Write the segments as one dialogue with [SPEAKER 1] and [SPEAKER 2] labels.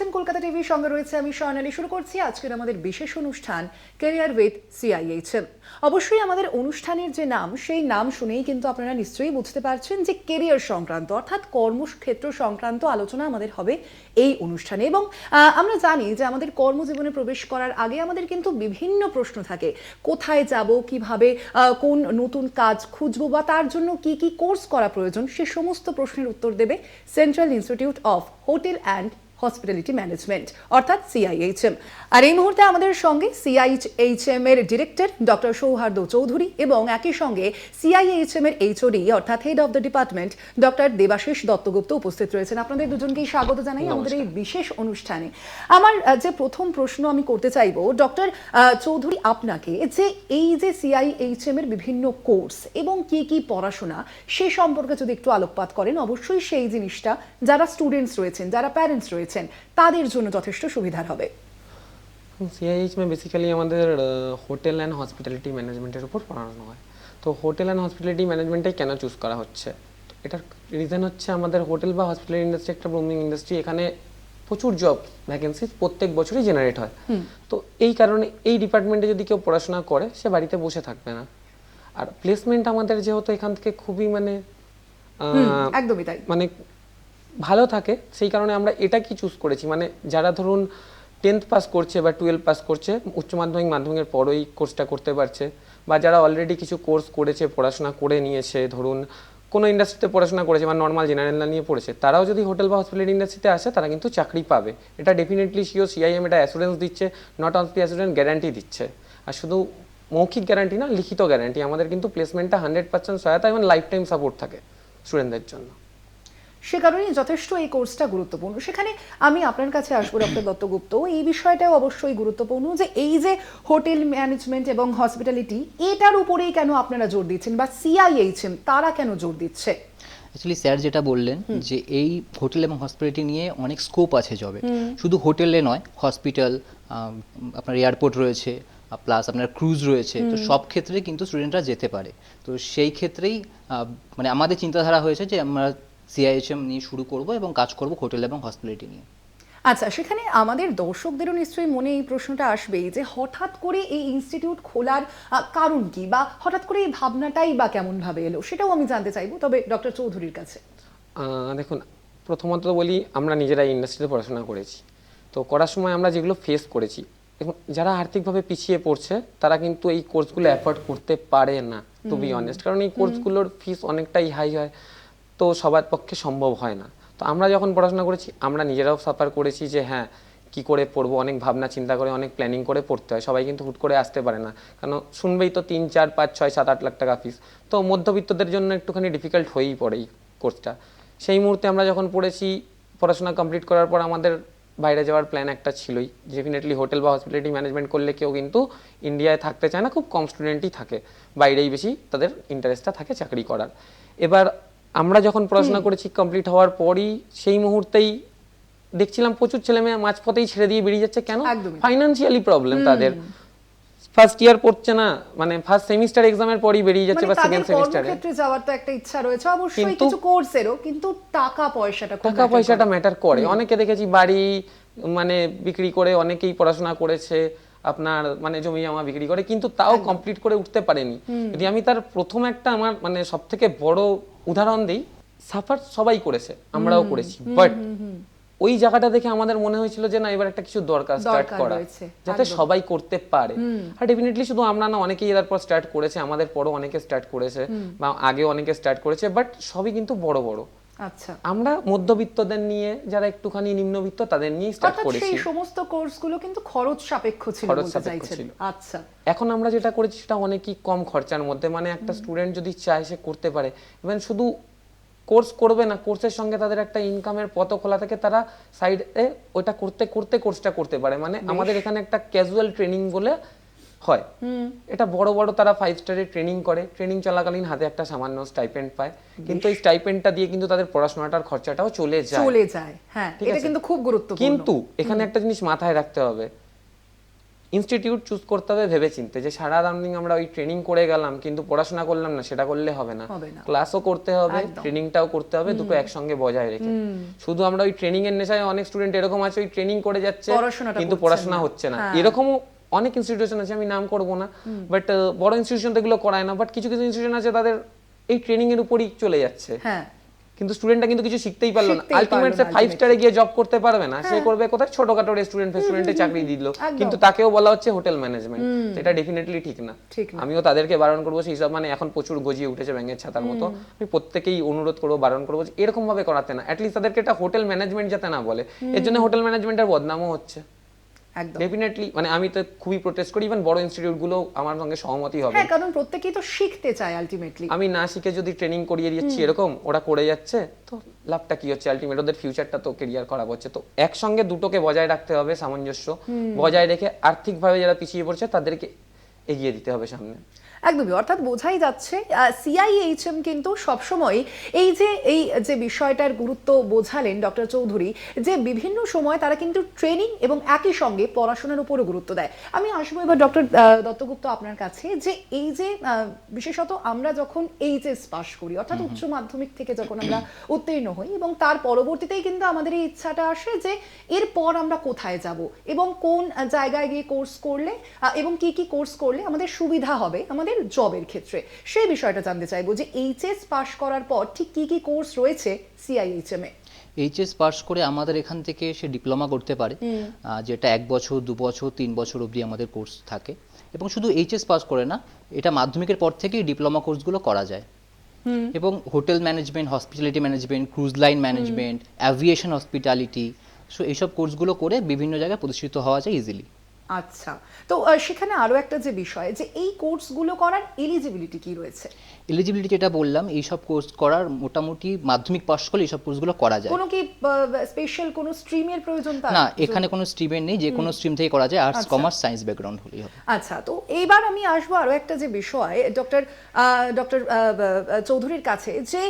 [SPEAKER 1] দেখছেন কলকাতা টিভির সঙ্গে রয়েছে আমি স্বর্ণালী। শুরু করছি আজকের আমাদের বিশেষ অনুষ্ঠান ক্যারিয়ার উইথ সিআইএইচএম অবশ্যই আমাদের অনুষ্ঠানের যে নাম, সেই নাম শুনেই কিন্তু আপনারা নিশ্চয়ই বুঝতে পারছেন যে কেরিয়ার সংক্রান্ত, অর্থাৎ কর্মক্ষেত্র সংক্রান্ত আলোচনা আমাদের হবে এই অনুষ্ঠানে। এবং আমরা জানি যে আমাদের কর্মজীবনে প্রবেশ করার আগে আমাদের কিন্তু বিভিন্ন প্রশ্ন থাকে। কোথায় যাব, কীভাবে কোন নতুন কাজ খুঁজবো বা তার জন্য কি কি কোর্স করা প্রয়োজন, সে সমস্ত প্রশ্নের উত্তর দেবে central institute of hotel and hospitality management অর্থাৎ সিআইএইচএম আর এই মুহূর্তে আমাদের সঙ্গে সিআইএইচএম এর ডিরেক্টর ডক্টর সৌহার্দ্য চৌধুরী এবং একই সঙ্গে সিআইএইচএম এর এইচওডি অর্থাৎ head of the department doctor Debashis Dattagupta উপস্থিত রয়েছেন। আপনাদের দুজনকেই স্বাগত জানাই আমাদের এই বিশেষ অনুষ্ঠানে। আমার যে প্রথম প্রশ্ন আমি করতে চাইব ডক্টর চৌধুরী আপনাকে যে এই যে সিআইএইচএম এর বিভিন্ন কোর্স এবং কি কি পড়াশোনা সে সম্পর্কে যদি একটু আলোকপাত করেন অবশ্যই সেই জিনিসটা যারা স্টুডেন্টস রয়েছেন যারা প্যারেন্টস রয়েছেন তাদের জন্য যথেষ্ট সুবিধার হবে।
[SPEAKER 2] সিআইএইচ বেসিক্যালি আমাদের হোটেল অ্যান্ড হসপিটালিটি ম্যানেজমেন্টের উপর পড়ানো হয়। তো হোটেল অ্যান্ড হসপিটালিটি ম্যানেজমেন্টটাই কেন চুজ করা হচ্ছে? এটার রিজন হচ্ছে আমাদের হোটেল বা হসপিটাল ইন্ডাস্ট্রি একটা ব্লুমিং ইন্ডাস্ট্রি এখানে প্রচুর জব ভ্যাকেন্সি প্রত্যেক বছরই জেনারেট হয়। তো এই কারণে এই ডিপার্টমেন্টে যদি কেউ পড়াশোনা করে সে বাড়িতে বসে থাকবে না। আর প্লেসমেন্ট আমাদের যেহেতু এখান থেকে খুবই মানে
[SPEAKER 1] একদমই তাই।
[SPEAKER 2] মানে ভালো থাকে, সেই কারণে আমরা এটা কি চুজ করেছি। মানে যারা ধরুন টেন্থ পাস করছে বা টুয়েলভ পাস করছে, উচ্চ মাধ্যমিক মাধ্যমিকের পরই কোর্সটা করতে পারছে বা যারা অলরেডি কিছু কোর্স করেছে, পড়াশোনা করে নিয়েছে, ধরুন কোনো ইন্ডাস্ট্রিতে পড়াশোনা করেছে বা নর্মাল জেনারেল নিয়ে পড়েছে, তারাও যদি হোটেল বা হসপিটাল ইন্ডাস্ট্রিতে আসে, তারা কিন্তু চাকরি পাবে। এটা ডেফিনেটলি সিও সিআইএম এটা অ্যাসুরেন্স দিচ্ছে নট অনলি অ্যাসুরেন্স গ্যারান্টি দিচ্ছে। আর শুধু মৌখিক গ্যারান্টি না, লিখিত গ্যারান্টি আমাদের কিন্তু প্লেসমেন্টটা হান্ড্রেড পার্সেন্ট সহায়তা এবং লাইফ টাইম সাপোর্ট থাকে স্টুডেন্টদের জন্য।
[SPEAKER 1] সে কারণেই যথেষ্ট এই কোর্সটা গুরুত্বপূর্ণ। সেখানে আমি আপনার কাছে আসব ডক্টর দত্তগুপ্ত এই বিষয়টাও অবশ্যই গুরুত্বপূর্ণ যে এই যে হোটেল ম্যানেজমেন্ট এবং হসপিটালিটি এটার উপরেই কেন আপনারা জোর দিচ্ছেন বা সিআইএইচএম তারা কেন জোর দিচ্ছে?
[SPEAKER 3] অ্যাকচুয়ালি স্যার যেটা বললেন যে এই হোটেল এবং হসপিটালিটি নিয়ে অনেক স্কোপ আছে জবে শুধু হোটেলে নয় হসপিটাল আপনার এয়ারপোর্ট রয়েছে প্লাস আপনার ক্রুজ রয়েছে। তো সব ক্ষেত্রে কিন্তু স্টুডেন্টরা যেতে পারে। তো সেই ক্ষেত্রেই মানে আমাদের চিন্তাধারা হয়েছে যে আমরা সিআইএইচএম নিয়ে শুরু করব এবং কাজ করব হোটেল এবং হসপিটালিটি নিয়ে।
[SPEAKER 1] আচ্ছা সেখানে আমাদের দর্শকদেরও নিশ্চয়ই মনে এই প্রশ্নটা আসবেই যে হঠাৎ করে এই ইনস্টিটিউট খোলার কারণ কি বা হঠাৎ করে এই ভাবনাটাই বা কেমন ভাবে এলো সেটাও আমি জানতে চাইব তবে ডক্টর চৌধুরীর কাছে।
[SPEAKER 2] আহ, দেখুন প্রথমত বলি আমরা নিজেরা ইন্ডাস্ট্রিতে পড়াশোনা করেছি। তো করার সময় আমরা যেগুলো ফেস করেছি এবং যারা আর্থিকভাবে পিছিয়ে পড়ছে তারা কিন্তু এই কোর্সগুলো অ্যাফোর্ড করতে পারে না টু বি অনেস্ট কারণ এই কোর্সগুলোর ফিস অনেকটাই হাই হয়। তো সবার পক্ষে সম্ভব হয় না। তো আমরা যখন পড়াশোনা করেছি, আমরা নিজেরাও সাফার করেছি যে হ্যাঁ কি করে পড়ব? অনেক ভাবনা, চিন্তা করে, অনেক প্ল্যানিং করে পড়তে হয়। সবাই কিন্তু হুট করে আসতে পারে না। কারণ শুনবেই তো তিন, চার, পাঁচ, ছয়, সাত, আট লাখ টাকা ফিস তো মধ্যবিত্তদের জন্য একটুখানি ডিফিকাল্ট হয়েই পড়ে এই কোর্সটা সেই মুহূর্তে আমরা যখন পড়েছি, পড়াশোনা কমপ্লিট করার পর আমাদের বাইরে যাওয়ার প্ল্যান একটা ছিলই। ডেফিনেটলি হোটেল বা হসপিটালিটি ম্যানেজমেন্ট করলে কেউ কিন্তু ইন্ডিয়ায় থাকতে চায় না। খুব কম স্টুডেন্টই থাকে। বাইরেই বেশি তাদের ইন্টারেস্টটা থাকে চাকরি করার। এবার আমরা যখন পড়াশোনা করেছি কমপ্লিট হওয়ার পরই সেই মুহূর্তেই দেখছিলাম প্রচুর ছেলে মেয়ে মাঝপথেই ছেড়ে দিয়ে বেরিয়ে যাচ্ছে। কেন?
[SPEAKER 1] একদমই।
[SPEAKER 2] ফাইনান্সিয়ালি প্রবলেম তাদের। ফার্স্ট ইয়ার পড়ছে না মানে ফার্স্ট সেমিস্টার এক্সামের পরই বেরিয়ে যাচ্ছে
[SPEAKER 1] মানে
[SPEAKER 2] বা সেকেন্ড সেমিস্টারে
[SPEAKER 1] কর্মক্ষেত্রে যাওয়ার তো একটা ইচ্ছা রয়েছে। অবশ্যই কিছু কোর্সেরও কিন্তু টাকা পয়সাটা
[SPEAKER 2] টাকা পয়সাটা ম্যাটার করে। অনেকে দেখেছি বাড়ি মানে বিক্রি করে অনেকেই পড়াশোনা করেছে। আপনার মানে জমি জমা বিক্রি করে কিন্তু তাও কমপ্লিট করে উঠতে পারেনি। যদি আমি তার প্রথম একটা আমার মানে সব থেকে বড় উদাহরণ দিই সাফার সবাই করেছে আমরাও করেছি বাট ওই জায়গাটা দেখে আমাদের মনে হয়েছিল যে না এবার একটা কিছু দরকার স্টার্ট করা যাতে সবাই করতে পারে। আর ডেফিনেটলি শুধু আমরা না অনেকেই এর পর স্টার্ট করেছে আমাদের পরও অনেকে স্টার্ট করেছে বা আগে অনেকে স্টার্ট করেছে বাট সবই কিন্তু বড় বড়।
[SPEAKER 1] আচ্ছা।
[SPEAKER 2] আমরা মধ্যবিত্তদের নিয়ে যারা একটুখানি নিম্নবিত্ত তাদের নিয়েই স্টার্ট করেছি
[SPEAKER 1] সেই সমস্ত কোর্সগুলো কিন্তু খরচ সাপেক্ষ ছিল
[SPEAKER 2] খরচ
[SPEAKER 1] বলতে
[SPEAKER 2] সাপেক্ষ ছিল।
[SPEAKER 1] আচ্ছা।
[SPEAKER 2] এখন আমরা যেটা করেছি সেটা অনেকই কম খরচার মধ্যে মানে একটা স্টুডেন্ট যদি চায় সে করতে পারে। ইভেন শুধু কোর্স করবে না কোর্সের সঙ্গে তাদের একটা ইনকামের পথ খোলা থাকে তারা সাইডে ওটা করতে করতে কোর্সটা করতে পারে। মানে আমাদের এখানে একটা ক্যাজুয়াল ট্রেনিং বলে হয়। এটা বড় বড় তারা ফাইভ স্টারের ট্রেনিং করে। ট্রেনিং চলাকালীন হাতে একটা সামান্য স্টাইপেন্ড পায়। কিন্তু এই স্টাইপেন্ডটা দিয়ে কিন্তু তাদের পড়াশোনাটার খরচাটাও চলে যায়।
[SPEAKER 1] চলে যায়। হ্যাঁ এটা কিন্তু খুব গুরুত্বপূর্ণ।
[SPEAKER 2] কিন্তু এখানে একটা জিনিস মাথায় রাখতে হবে। ইনস্টিটিউট চুজ করতে হবে ভেবে চিনতে যে সারা দিন আমরা ওই ট্রেনিং করে গেলাম কিন্তু পড়াশোনা করলাম না সেটা করলে হবে না। ক্লাসও করতে হবে ট্রেনিংটাও করতে হবে দুটো একসঙ্গে বজায় রেখে। শুধু আমরা ওই ট্রেনিং এর নেশায় অনেক স্টুডেন্ট এরকম আছে ওই ট্রেনিং করে যাচ্ছে কিন্তু পড়াশোনা হচ্ছে না।
[SPEAKER 1] হ্যাঁ।
[SPEAKER 2] এরকমও অনেক ইনস্টিটিউশন আছে আমি নাম করব না বাট বড় ইনস্টিটিউশন তো এগুলো করায় না বাট কিছু কিছু ইনস্টিটিউশন আছে তাদের এই ট্রেনিং এর উপরই চলে যাচ্ছে।
[SPEAKER 1] হ্যাঁ।
[SPEAKER 2] কিন্তু স্টুডেন্টটা কিন্তু কিছু শিখতেই পারল না। আলটিমেট সে ফাইভ স্টারে গিয়ে জব করতে পারবে না সে করবে কোথায়? ছোটখাটো রেস্টুরেন্ট ফেস্টুরেন্টে চাকরি দিল। কিন্তু তাকেও বলা হচ্ছে হোটেল ম্যানেজমেন্ট এটা ডেফিনেটলি ঠিক না। আমিও তাদেরকে বারণ করব সেই সব মানে এখন প্রচুর গজিয়ে উঠেছে ব্যাঙের ছাতার মতো। আমি প্রত্যেকেই অনুরোধ করব বারণ করব যে এরকম ভাবে করাতে না। অ্যাটলিস্ট তাদেরকে এটা হোটেল ম্যানেজমেন্ট যাতে না বলে। এর জন্য হোটেল ম্যানেজমেন্টের বদনামও হচ্ছে। ডেফিনেটলি মানে আমি তো খুবই প্রোটেস্ট করি ইভেন বড় ইনস্টিটিউটগুলো আমার সঙ্গে সহমতি হবে।
[SPEAKER 1] হ্যাঁ কারণ প্রত্যেকেই তো শিখতে চায় আলটিমেটলি
[SPEAKER 2] আমি না শিখে যদি ট্রেনিং করিয়ে দিচ্ছি এরকম ওরা করে যাচ্ছে তো লাভটা কি হচ্ছে? আলটিমেট ওদের ফিউচারটা তো কেরিয়ার খারাপ হচ্ছে। তো একসঙ্গে দুটোকে বজায় রাখতে হবে সামঞ্জস্য। বজায় রেখে আর্থিকভাবে যারা পিছিয়ে পড়ছে তাদেরকে এগিয়ে দিতে হবে সামনে।
[SPEAKER 1] একদমই অর্থাৎ বোঝাই যাচ্ছে সিআইএইচএম কিন্তু সবসময় এই যে এই যে বিষয়টার গুরুত্ব বোঝালেন ডক্টর চৌধুরী যে বিভিন্ন সময় তারা কিন্তু ট্রেনিং এবং একই সঙ্গে পড়াশোনার উপরও গুরুত্ব দেয়। আমি আসব এবার ডক্টর দত্তগুপ্ত আপনার কাছে যে এই যে বিশেষত আমরা যখন এইচএস পাশ করি অর্থাৎ উচ্চ মাধ্যমিক থেকে যখন আমরা উত্তীর্ণ হই এবং তার পরবর্তীতেই কিন্তু আমাদের এই ইচ্ছাটা আসে যে এরপর আমরা কোথায় যাব এবং কোন জায়গায় গিয়ে কোর্স করলে এবং কি কি কোর্স করলে আমাদের সুবিধা হবে আমাদের জবের ক্ষেত্রে। সেই বিষয়টা জানতে চাইব যে এইচএস পাশ করার পর ঠিক কি কি কোর্স রয়েছে সিআইএইচএম এ?
[SPEAKER 3] এইচএস পাস করে আমাদের এখান থেকে সে ডিপ্লোমা করতে পারে। যেটা এক বছর দু বছর তিন বছর অবধি আমাদের কোর্স থাকে। এবং শুধু এইচএস পাস করে না এটা মাধ্যমিকের পর থেকেই ডিপ্লোমা কোর্সগুলো করা যায়। এবং hotel management hospitality management cruise line management aviation hospitality so এইসব কোর্সগুলো করে বিভিন্ন জায়গায় প্রতিষ্ঠিত হওয়া যায় ইজিলি
[SPEAKER 1] আচ্ছা। তো সেখানে আরও একটা যে বিষয় যে এই কোর্সগুলো করার এলিজিবিলিটি কি রয়েছে?
[SPEAKER 3] এলিজিবিলিটি যেটা বললাম এইসব কোর্স করার মোটামুটি মাধ্যমিক পাস করলে এইসব কোর্সগুলো করা যায়।
[SPEAKER 1] কোনো কি স্পেশাল কোনো স্ট্রিমের প্রয়োজন
[SPEAKER 3] না এখানে কোনো স্ট্রিমের নেই যে কোনো স্ট্রিম থেকে করা যায় আর্টস। কমার্স সায়েন্স ব্যাকগ্রাউন্ড হলেই হবে।
[SPEAKER 1] আচ্ছা তো এইবার আমি আসব আরও একটা যে বিষয় ডক্টর ডক্টর চৌধুরীর কাছে যে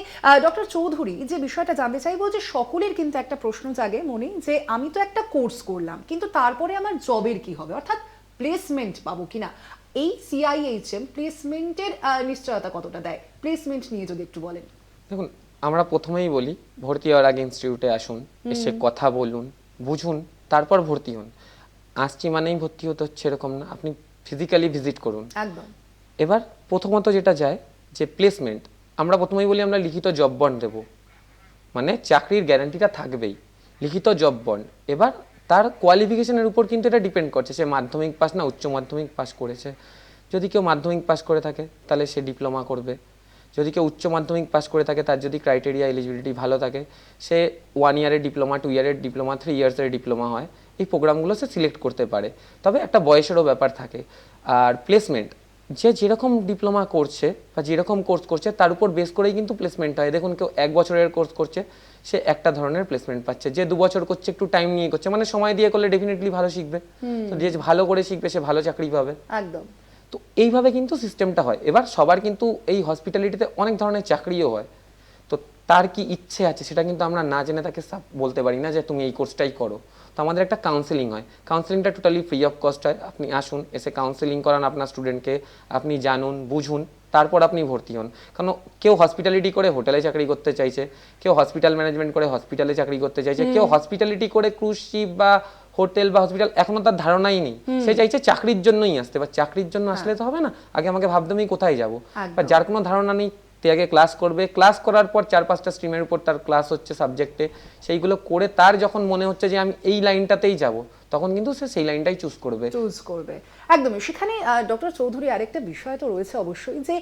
[SPEAKER 1] ডক্টর চৌধুরী যে বিষয়টা জানতে চাইব যে সকলের কিন্তু একটা প্রশ্ন জাগে মনে যে আমি তো একটা কোর্স করলাম কিন্তু তারপরে আমার জবের কি হবে? অর্থাৎ প্লেসমেন্ট পাবো কিনা? এই সিআইএইচএম প্লেসমেন্টের নিশ্চয়তা কতটা দেয়? প্লেসমেন্ট নিয়ে যদি একটু বলেন।
[SPEAKER 2] দেখুন আমরা প্রথমেই বলি ভর্তি হওয়ার আগে ইনস্টিটিউটে আসুন এসে কথা বলুন বুঝুন তারপর ভর্তি হন। আসছি মানেই ভর্তি হতে হচ্ছে এরকম না আপনি ফিজিক্যালি ভিজিট করুন।
[SPEAKER 1] একদম।
[SPEAKER 2] এবার প্রথমত যেটা যায় যে প্লেসমেন্ট আমরা প্রথমেই বলি আমরা লিখিত জব বন্ড দেব। মানে চাকরির গ্যারান্টিটা থাকবেই লিখিত জব বন্ড এবার তার কোয়ালিফিকেশনের উপর কিন্তু এটা ডিপেন্ড করছে, সে মাধ্যমিক পাস না উচ্চ মাধ্যমিক পাস করেছে। যদি কেউ মাধ্যমিক পাস করে থাকে, তাহলে সে ডিপ্লোমা করবে। যদি কেউ উচ্চ মাধ্যমিক পাস করে থাকে, তার যদি ক্রাইটেরিয়া এলিজিবিলিটি ভালো থাকে, সে ওয়ান ইয়ারের ডিপ্লোমা টু ইয়ারের ডিপ্লোমা থ্রি ইয়ার্সের ডিপ্লোমা হয়। এই প্রোগ্রামগুলো সে সিলেক্ট করতে পারে। তবে একটা বয়সেরও ব্যাপার থাকে। আর প্লেসমেন্ট যে যেরকম ডিপ্লোমা করছে বা যেরকম কোর্স করছে তার উপর বেস করেই কিন্তু প্লেসমেন্ট হয়। দেখুন কেউ এক বছরের কোর্স করছে সে একটা ধরনের প্লেসমেন্ট পাচ্ছে। যে দু বছর করছে একটু টাইম নিয়ে করছে মানে সময় দিয়ে করলে ডেফিনেটলি ভালো শিখবে। তো যে ভালো করে শিখবে সে ভালো চাকরি পাবে।
[SPEAKER 1] একদম।
[SPEAKER 2] তো এইভাবে কিন্তু সিস্টেমটা হয়। এবার সবার কিন্তু এই হসপিটালিটিতে অনেক ধরনের চাকরিও হয়। তো তার কি ইচ্ছে আছে সেটা কিন্তু আমরা না জেনে তাকে বলতে পারি না যে তুমি এই কোর্সটাই করো। আমাদের একটা কাউন্সেলিং হয়। কাউন্সেলিংটা টোটালি ফ্রি অফ কস্ট হয়। আপনি আসুন এসে কাউন্সেলিং করান আপনার স্টুডেন্টকে আপনি জানুন বুঝুন তারপর আপনি ভর্তি হন। কারণ কেউ হসপিটালিটি করে হোটেলে চাকরি করতে চাইছে কেউ হসপিটাল ম্যানেজমেন্ট করে হসপিটালে চাকরি করতে চাইছে কেউ হসপিটালিটি করে ক্রুজ শিপ বা হোটেল বা হসপিটাল এখনও তার ধারণাই নেই। সে চাইছে চাকরির জন্যই আসতে বা চাকরির জন্য আসলে তো হবে না আগে আমাকে ভাবতে আমি কোথায় যাব। বা যার কোনো ধারণা নেই তে আগে ক্লাস করবে। ক্লাস করার পর চার পাঁচটা স্ট্রিমের উপর তার ক্লাস হচ্ছে সাবজেক্টে সেইগুলো করে তার যখন মনে হচ্ছে যে আমি এই লাইনটাতেই যাব, তখন কিন্তু সে সেই লাইনটাই চুজ করবে।
[SPEAKER 1] চুজ করবে। একদমই। সেখানে ডক্টর চৌধুরী আরেকটা বিষয় তো রয়েছে অবশ্যই যে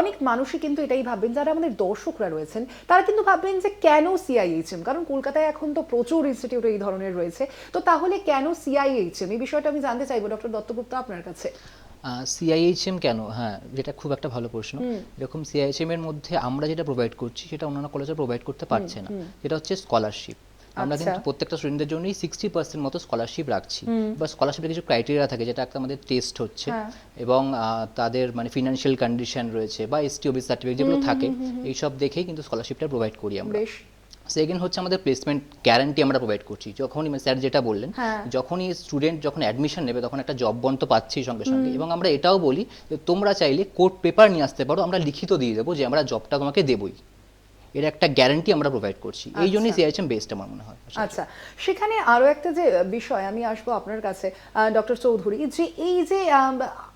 [SPEAKER 1] অনেক মানুষই কিন্তু এটাই ভাববেন, যারা আমাদের দর্শকরা রয়েছেন, তারা কিন্তু ভাববেন যে কেন সিআইএইচএম কারণ কলকাতায় এখন তো প্রচুর ইনস্টিটিউট এই ধরনের রয়েছে। তো তাহলে কেন সিআইএইচএম এই বিষয়টা আমি জানতে চাইব ডক্টর দত্তগুপ্ত, আপনার কাছে।
[SPEAKER 3] সিআইএইচএম কেন? হ্যাঁ যেটা খুব একটা ভালো প্রশ্ন। এরকম সিআইএইচএম এর মধ্যে আমরা যেটা প্রোভাইড করছি সেটা অন্যান্য কলেজে প্রোভাইড করতে পারছে না। যেটা হচ্ছে স্কলারশিপ আমরা
[SPEAKER 1] আচ্ছা।
[SPEAKER 3] কিন্তু প্রত্যেকটা স্টুডেন্টদের জন্যই সিক্সটি পার্সেন্ট মতো স্কলারশিপ রাখছি। বা স্কলারশিপের কিছু ক্রাইটেরিয়া থাকে যেটা একটা আমাদের টেস্ট হচ্ছে।
[SPEAKER 1] হ্যাঁ।
[SPEAKER 3] এবং তাদের মানে ফিনান্সিয়াল কন্ডিশন রয়েছে বা এসটি ওবি সার্টিফিকেট যেগুলো থাকে এইসব দেখেই কিন্তু স্কলারশিপটা প্রোভাইড করি আমরা। সেকেন্ড হচ্ছে আমাদের প্লেসমেন্ট গ্যারান্টি আমরা প্রোভাইড করছি। যখনই স্যার যেটা বললেন
[SPEAKER 1] হ্যাঁ।
[SPEAKER 3] যখনই স্টুডেন্ট যখন অ্যাডমিশন নেবে তখন একটা জব বন্ধ পাচ্ছি সঙ্গে সঙ্গে। এবং আমরা এটাও বলি যে তোমরা চাইলে কোর্ট পেপার নিয়ে আসতে পারো আমরা লিখিত দিয়ে দেবো যে আমরা জবটা তোমাকে দেবই। এর একটা গ্যারান্টি আমরা প্রোভাইড করছি। এই জন্যই
[SPEAKER 1] আচ্ছা।
[SPEAKER 3] সিআইএচএম বেস্ট আমার মনে হয়।
[SPEAKER 1] আচ্ছা সেখানে আরও একটা যে বিষয় আমি আসব আপনার কাছে ডক্টর চৌধুরী যে এই যে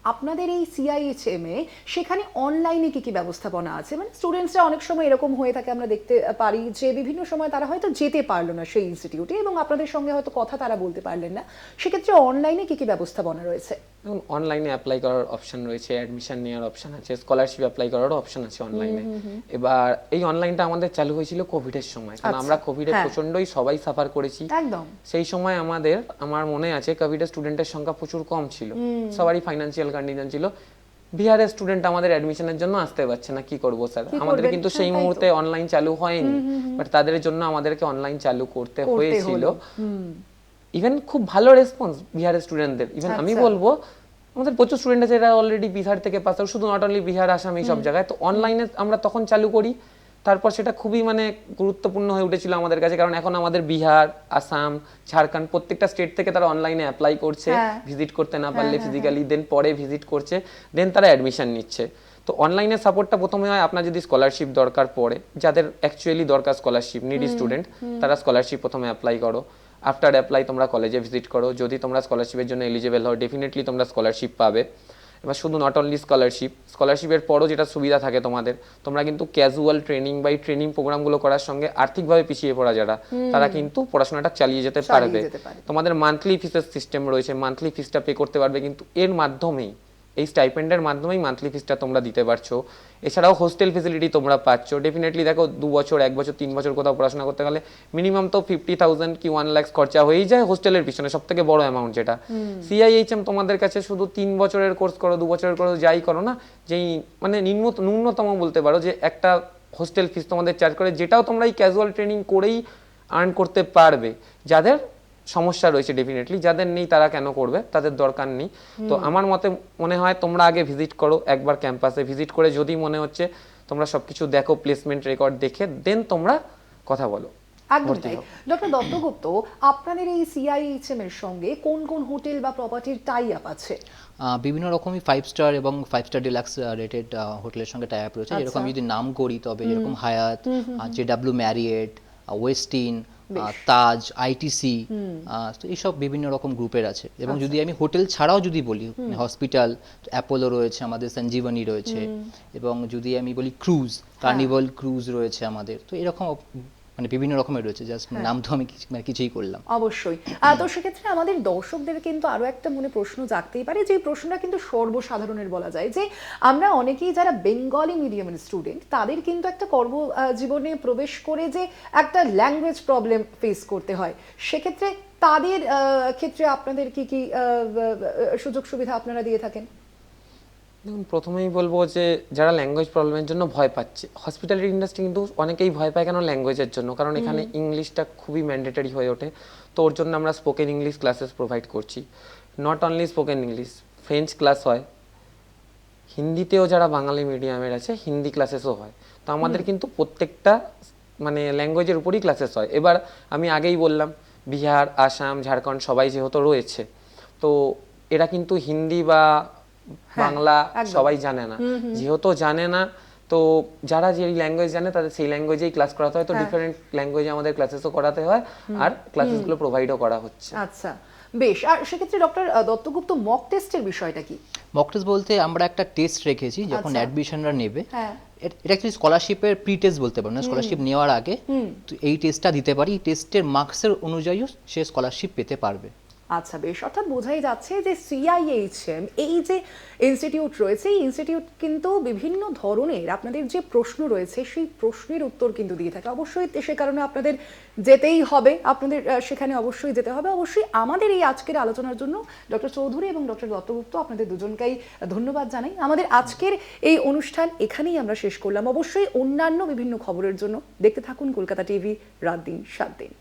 [SPEAKER 1] আপনাদের এই সিআইএইচএম এ সেখানে অনলাইনে কি কি ব্যবস্থাপনা আছে? মানে স্টুডেন্টসরা অনেক সময় এরকম হয়ে থাকে আমরা দেখতে পারি যে বিভিন্ন সময় তারা হয়তো যেতে পারল না সেই ইনস্টিটিউটে এবং আপনাদের সঙ্গে হয়তো কথা তারা বলতে পারলেন না। সেক্ষেত্রে অনলাইনে কি কি ব্যবস্থাপনা রয়েছে?
[SPEAKER 2] অনলাইনে অ্যাপ্লাই করার অপশন রয়েছে অ্যাডমিশন নেওয়ার অপশন আছে স্কলারশিপ অ্যাপ্লাই করারও অপশন আছে অনলাইনে এবার এই অনলাইনটা আমাদের চালু হয়েছিল কোভিডের সময়। কারণ
[SPEAKER 1] আচ্ছা,
[SPEAKER 2] আমরা কোভিডে
[SPEAKER 1] হ্যাঁ।
[SPEAKER 2] প্রচন্ডই সবাই সাফার করেছি।
[SPEAKER 1] একদম।
[SPEAKER 2] সেই সময় আমাদের আমার মনে আছে কোভিডের স্টুডেন্টের সংখ্যা প্রচুর কম ছিল। সবারই ফাইন্যান্সিয়াল কন্ডিশন ছিল। বিহারের স্টুডেন্ট আমাদের অ্যাডমিশনের জন্য আসতে পারছে না কি করব স্যার আমাদের কিন্তু
[SPEAKER 1] হ্যাঁ,
[SPEAKER 2] সেই মুহূর্তে অনলাইন চালু হয়নি বাট তাদের জন্য আমাদেরকে অনলাইন চালু করতে
[SPEAKER 1] করতে
[SPEAKER 2] হয়েছিল। ইভেন খুব ভালো রেসপন্স বিহারের স্টুডেন্টদের ইভেন আমি
[SPEAKER 1] আচ্ছা।
[SPEAKER 2] বলব আমাদের প্রচুর স্টুডেন্ট আছে এরা অলরেডি বিহার থেকে পাস আউট শুধু নট অনলি বিহার আসাম এই সব জায়গায়। তো অনলাইনে আমরা তখন চালু করি। তারপর সেটা খুবই মানে গুরুত্বপূর্ণ হয়ে উঠেছিল আমাদের কাছে কারণ এখন আমাদের বিহার আসাম ঝাড়খণ্ড প্রত্যেকটা স্টেট থেকে তারা অনলাইনে অ্যাপ্লাই করছে।
[SPEAKER 1] হ্যাঁ।
[SPEAKER 2] ভিজিট করতে না পারলে ফিজিক্যালি দেন পরে ভিজিট করছে দেন তারা অ্যাডমিশন নিচ্ছে। তো অনলাইনে সাপোর্টটা প্রথমে হয় আপনার যদি স্কলারশিপ দরকার পড়ে যাদের অ্যাকচুয়ালি দরকার স্কলারশিপ নিডি স্টুডেন্ট তারা স্কলারশিপ প্রথমে অ্যাপ্লাই করো। আফটার অ্যাপ্লাই তোমরা কলেজে ভিজিট করো। যদি তোমরা স্কলারশিপের জন্য এলিজিবল হও ডেফিনেটলি তোমরা স্কলারশিপ পাবে। এবার শুধু নট অনলি স্কলারশিপ স্কলারশিপের পরও যেটা সুবিধা থাকে তোমাদের তোমরা কিন্তু ক্যাজুয়াল ট্রেনিং বা এই ট্রেনিং প্রোগ্রামগুলো করার সঙ্গে আর্থিকভাবে পিছিয়ে পড়া যারা তারা কিন্তু পড়াশোনাটা চালিয়ে যেতে পারবে। তোমাদের মান্থলি ফিসের সিস্টেম রয়েছে মান্থলি ফিসটা পে করতে পারবে কিন্তু এর মাধ্যমেই এই স্টাইপেন্ডের মাধ্যমেই মান্থলি ফিসটা তোমরা দিতে পারছ। এছাড়াও হোস্টেল ফেসিলিটি তোমরা পাচ্ছ। ডেফিনেটলি দেখো দু বছর এক বছর তিন বছর কোথাও পড়াশোনা করতে গেলে মিনিমাম তো ফিফটি থাউজেন্ড কি ওয়ান ল্যাক্স খরচা হয়েই যায় হোস্টেলের পিছনে সব থেকে বড় অ্যামাউন্ট যেটা। সিআইএইচএম তোমাদের কাছে শুধু তিন বছরের কোর্স করো দু বছরের করো যাই করো না যেই মানে নিম্ন ন্যূনতম বলতে পারো যে একটা হোস্টেল ফিস তোমাদের চার্জ করে যেটাও তোমরা এই ক্যাজুয়াল ট্রেনিং করেই আর্ন করতে পারবে। যাদের সমস্যা রয়েছে ডেফিনেটলি যাদের নেই তারা কেন করবে? তাদের দরকার নেই। তো আমার মতে মনে হয় তোমরা আগে ভিজিট করো একবার ক্যাম্পাসে ভিজিট করে যদি মনে হচ্ছে তোমরা সবকিছু দেখো প্লেসমেন্ট রেকর্ড দেখে দেন তোমরা কথা বলো।
[SPEAKER 1] একদম তাই। ডক্টর দত্তগুপ্ত আপনাদের এই সিআইএইচএম এর সঙ্গে কোন কোন হোটেল বা প্রপার্টির টাই আপ আছে
[SPEAKER 3] বিভিন্ন রকমই ফাইভ স্টার এবং ফাইভ স্টার ডিলাক্স রেটেড হোটেলের সঙ্গে টাই আপ রয়েছে।
[SPEAKER 1] আচ্ছা।
[SPEAKER 3] যেরকম যদি নাম করি তবে যেরকম Hyatt J W Marriott Westin Taj ITC তো এইসব বিভিন্ন রকম গ্রুপের আছে। এবং
[SPEAKER 1] আচ্ছা।
[SPEAKER 3] যদি আমি হোটেল ছাড়াও যদি বলি হসপিটাল অ্যাপোলো রয়েছে আমাদের সঞ্জীবনী রয়েছে এবং যদি আমি বলি ক্রুজ
[SPEAKER 1] হ্যাঁ।
[SPEAKER 3] কার্নিভাল ক্রুজ রয়েছে আমাদের তো এরকম মানে বিভিন্ন রকমের রয়েছে জাস্ট
[SPEAKER 1] হ্যাঁ।
[SPEAKER 3] নাম তো আমি কিছু- মানে কিছুই করলাম।
[SPEAKER 1] অবশ্যই। তো সেক্ষেত্রে আমাদের দর্শকদের কিন্তু আরও একটা মনে প্রশ্ন জাগতেই পারে যে প্রশ্নটা কিন্তু সর্বসাধারণের বলা যায় যে আমরা অনেকেই যারা বেঙ্গলি মিডিয়ামের স্টুডেন্ট তাদের কিন্তু একটা কর্ম জীবনে প্রবেশ করে যে একটা ল্যাঙ্গুয়েজ প্রবলেম ফেস করতে হয়। সেক্ষেত্রে তাদের ক্ষেত্রে আপনাদের কি কি সুযোগ সুবিধা আপনারা দিয়ে থাকেন?
[SPEAKER 2] দেখুন প্রথমেই বলব যে যারা ল্যাঙ্গুয়েজ প্রবলেমের জন্য ভয় পাচ্ছে হসপিটালিটি ইন্ডাস্ট্রি কিন্তু অনেকেই ভয় পায় কেন ল্যাঙ্গুয়েজের জন্য? কারণ এখানে ইংলিশটা খুবই ম্যান্ডেটরি হয়ে ওঠে। তো ওর জন্য আমরা স্পোকেন ইংলিশ ক্লাসেস প্রোভাইড করছি। Not only spoken English French class হয়। হিন্দিতেও যারা বাঙালি মিডিয়ামের আছে হিন্দি ক্লাসেসও হয়। তো আমাদের কিন্তু প্রত্যেকটা মানে ল্যাঙ্গুয়েজের উপরই ক্লাসেস হয়। এবার আমি আগেই বললাম বিহার আসাম ঝাড়খণ্ড সবাই যেহেতু রয়েছে তো এরা কিন্তু হিন্দি বা বাংলা
[SPEAKER 1] একদম।
[SPEAKER 2] সবাই জানে না। যেহেতু জানে না তো যারা যে ল্যাঙ্গুয়েজ জানে তাদের সেই ল্যাঙ্গুয়েজেই ক্লাস করাতে হয়। তো
[SPEAKER 1] হ্যাঁ।
[SPEAKER 2] ডিফারেন্ট ল্যাঙ্গুয়েজে আমাদের ক্লাসেসও করাতে হয় আর ক্লাসেসগুলো প্রোভাইডও করা হচ্ছে।
[SPEAKER 1] আচ্ছা বেশ। আর সেক্ষেত্রে ডক্টর দত্তগুপ্ত মক টেস্টের বিষয়টা কি?
[SPEAKER 3] মক টেস্ট বলতে আমরা একটা টেস্ট রেখেছি যখন
[SPEAKER 1] আচ্ছা।
[SPEAKER 3] অ্যাডমিশনরা নেবে।
[SPEAKER 1] হ্যাঁ।
[SPEAKER 3] এটা অ্যাকচুয়ালি স্কলারশিপের প্রি টেস্ট বলতে পারব না স্কলারশিপ নেওয়ার আগে এই টেস্টটা দিতে পারি। এই টেস্টের মার্কসের অনুযায়ীও সে স্কলারশিপ পেতে পারবে।
[SPEAKER 1] আচ্ছা বেশ। অর্থাৎ বোঝাই যাচ্ছে যে সিআইএইচএম এই যে ইনস্টিটিউট রয়েছে, এই ইনস্টিটিউট কিন্তু বিভিন্ন ধরনের আপনাদের যে প্রশ্ন রয়েছে, সেই প্রশ্নের উত্তর কিন্তু দিয়ে থাকে। অবশ্যই সে কারণে আপনাদের যেতেই হবে। আপনাদের সেখানে অবশ্যই যেতে হবে। অবশ্যই আমাদের এই আজকের আলোচনার জন্য ডক্টর চৌধুরী এবং ডক্টর দত্তগুপ্ত আপনাদের দুজনকেই ধন্যবাদ জানাই। আমাদের আজকের এই অনুষ্ঠান এখানেই আমরা শেষ করলাম। অবশ্যই অন্যান্য বিভিন্ন খবরের জন্য দেখতে থাকুন কলকাতা টিভি রাত দিন, সাত দিন।